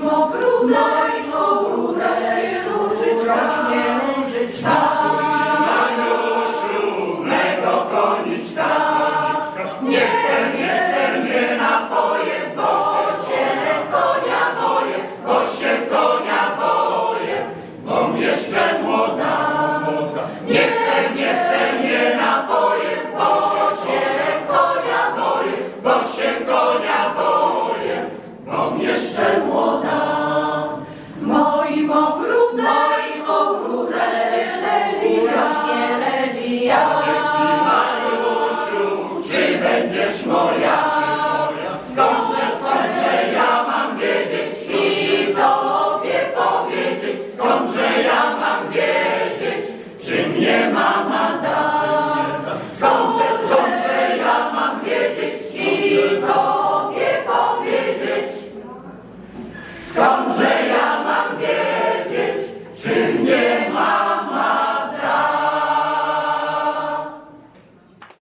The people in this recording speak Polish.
Mimo brudna i to bruda się różyczka, się różyczka. Mariuszu, mego koniczka, nie chcę, nie chcę, nie napoję, bo się konia boję, bo się konia boję, bo jeszcze młoda. Nie chcę, nie chcę, nie napoję, bo się konia boję, bo się będziesz moja. Skądże, skądże ja mam wiedzieć i Tobie powiedzieć, skądże ja mam wiedzieć, czy mnie mama da. Skądże, skądże ja mam wiedzieć i Tobie powiedzieć, skądże